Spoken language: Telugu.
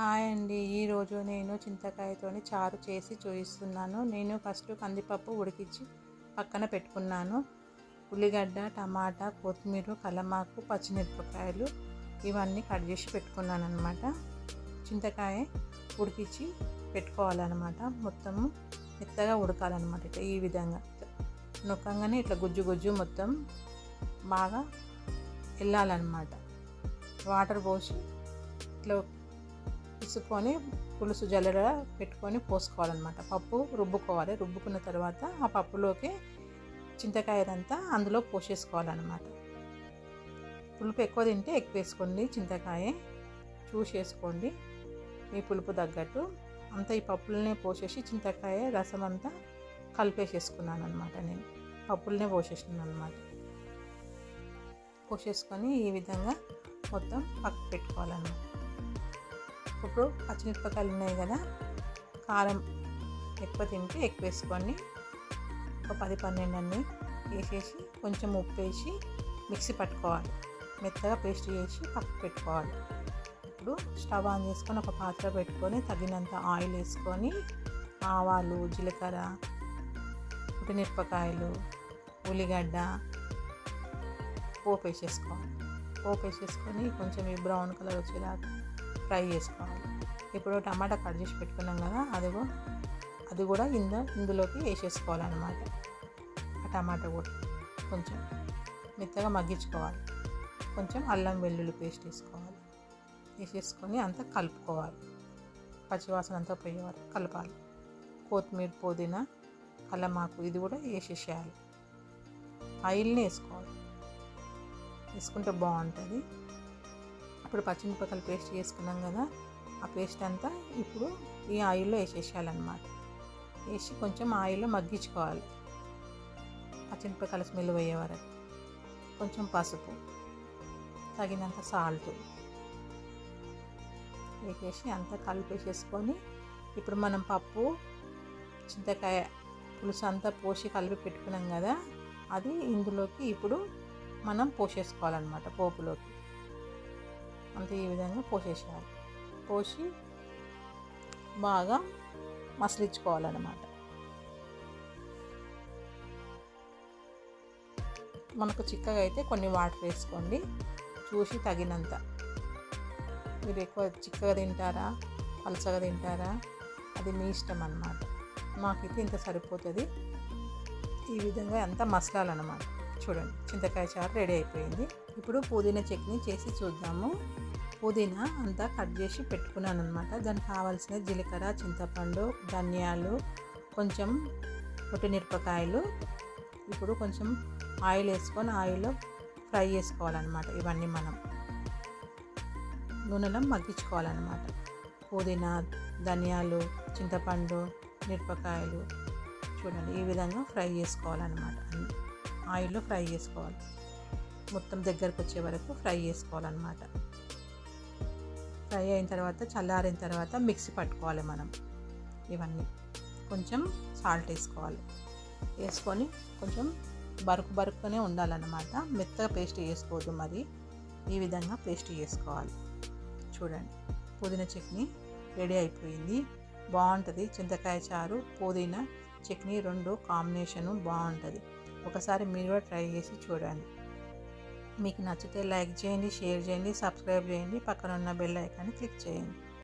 హాయ్ అండి. ఈరోజు నేను చింతకాయతోని చారు చేసి చూపిస్తున్నాను నేను ఫస్ట్ కందిపప్పు ఉడికించి పక్కన పెట్టుకున్నాను. ఉల్లిగడ్డ టమాటా కొత్తిమీర కలమాకు పచ్చిమిరపకాయలు ఇవన్నీ కట్ చేసి పెట్టుకున్నాను అనమాట చింతకాయ ఉడికించి పెట్టుకోవాలన్నమాట. మొత్తము మెత్తగా ఉడకాలన్నమాట ఇట్లా ఈ విధంగా. నొక్కంగానే ఇట్లా గుజ్జు గుజ్జు మొత్తం బాగా వెళ్ళాలన్నమాట వాటర్ పోసి ఇట్లా పులుసుకొని పులుసు జల్లెడ పెట్టుకొని పోసుకోవాలన్నమాట. పప్పు రుబ్బుకోవాలి. రుబ్బుకున్న తర్వాత ఆ పప్పులోకి చింతకాయదంతా అందులో పోసేసుకోవాలన్నమాట. పులుపు ఎక్కువ తింటే ఎక్కువ వేసుకోండి. చింతకాయ చూసేసుకోండి. మీ పులుపు తగ్గట్టు. అంతా ఈ పప్పులనే పోసేసి చింతకాయ రసం అంతా కలిపేసేసుకున్నాను అనమాట నేను. పప్పులనే పోసేసినాను అనమాట పోసేసుకొని ఈ విధంగా మొత్తం పక్క పెట్టుకోవాలన్నమాట. ఇప్పుడు పచ్చిమిరపకాయలు ఉన్నాయి కదా కారం ఎక్కువ తింటే ఎక్కువ వేసుకొని ఒక పది పన్నెండు అన్నీ వేసేసి కొంచెం ఉప్పు వేసి మిక్సీ పట్టుకోవాలి. మెత్తగా పేస్ట్ చేసి పక్క పెట్టుకోవాలి. ఇప్పుడు స్టవ్ ఆన్ చేసుకొని ఒక పాత్ర పెట్టుకొని తగినంత ఆయిల్ వేసుకొని ఆవాలు జీలకర్ర పుట్టిమిరపకాయలు ఉల్లిగడ్డ పోపు వేసేసుకోవాలి. పోపు వేసేసుకొని కొంచెం ఈ బ్రౌన్ కలర్ వచ్చేదాకా ఫ్రై చేసుకోవాలి. ఇప్పుడు టమాటా కట్ చేసి పెట్టుకున్నాం కదా అది అది కూడా ఇంద ఇందులోకి వేసేసుకోవాలన్నమాట. ఆ టమాటా కూడా కొంచెం మెత్తగా మగ్గించుకోవాలి. కొంచెం అల్లం వెల్లుల్లి పేస్ట్ వేసుకోవాలి. వేసేసుకొని అంతా కలుపుకోవాలి. పచ్చివాసన అంతా పోయే వరకు కలపాలి. కొత్తిమీర పుదీనా కల్లమాకు ఇది కూడా వేసేసేయాలి. ఆయిల్ని వేసుకోవాలి. వేసుకుంటే బాగుంటుంది. ఇప్పుడు పచ్చిమిరపకాయలు పేస్ట్ చేసుకున్నాం కదా ఆ పేస్ట్ అంతా ఇప్పుడు ఈ ఆయిల్లో వేసేసేయాలన్నమాట. వేసి కొంచెం ఆయిల్లో మగ్గించుకోవాలి. పచ్చిమిరపకాయల స్మెల్ పోయే వరకు. కొంచెం పసుపు తగినంత సాల్ట్ వేసేసి అంతా కలిపేసేసుకొని ఇప్పుడు మనం పప్పు చింతకాయ పులుసు అంతా పోసి కలిపి పెట్టుకున్నాం కదా అది ఇందులోకి ఇప్పుడు మనం పోసేసుకోవాలన్నమాట పోపులోకి. అంతే ఈ విధంగా పోసేసేయాలి. పోసి బాగా మసలించుకోవాలన్నమాట మనకు చిక్కగా అయితే కొన్ని వాటర్ వేసుకోండి. చూసి తగినంత. మీరు ఎక్కువ చిక్కగా తింటారా పలసగా తింటారా అది మీ ఇష్టం అన్నమాట. మాకైతే ఇంత సరిపోతుంది. ఈ విధంగా అంతా మసలాలన్నమాట. చూడండి చింతకాయ చారు రెడీ అయిపోయింది. ఇప్పుడు పుదీనా చట్నీ చేసి చూద్దాము. పుదీనా అంతా కట్ చేసి పెట్టుకున్నాను అనమాట దానికి కావాల్సిన జీలకర్ర చింతపండు ధనియాలు కొంచెం పొట్టిమిరపకాయలు ఇప్పుడు కొంచెం ఆయిల్ వేసుకొని ఆయిల్లో ఫ్రై చేసుకోవాలన్నమాట ఇవన్నీ మనం. నూనెలో మగ్గించుకోవాలన్నమాట. పుదీనా ధనియాలు చింతపండు మిరపకాయలు చూడండి ఈ విధంగా ఫ్రై చేసుకోవాలన్నమాట. ఆయిల్లో ఫ్రై చేసుకోవాలి. మొత్తం దగ్గరకు వచ్చే వరకు ఫ్రై చేసుకోవాలన్నమాట. ఫ్రై అయిన తర్వాత చల్లారిన తర్వాత మిక్సీ పట్టుకోవాలి మనం. ఇవన్నీ కొంచెం సాల్ట్ వేసుకోవాలి. వేసుకొని కొంచెం బరుకు బరుకునే ఉండాలన్నమాట. మెత్తగా పేస్ట్ వేసుకోవద్దు మరి. ఈ విధంగా పేస్ట్ చేసుకోవాలి. చూడండి పుదీనా చట్నీ రెడీ అయిపోయింది. బాగుంటుంది. చింతకాయ చారు పుదీనా చట్నీ రెండు కాంబినేషను బాగుంటుంది. ఒకసారి మీరు కూడా ట్రై చేసి చూడండి. మీకు నచ్చితే లైక్ చేయండి షేర్ చేయండి సబ్స్క్రైబ్ చేయండి పక్కన ఉన్న బెల్ ఐకాన్ని క్లిక్ చేయండి.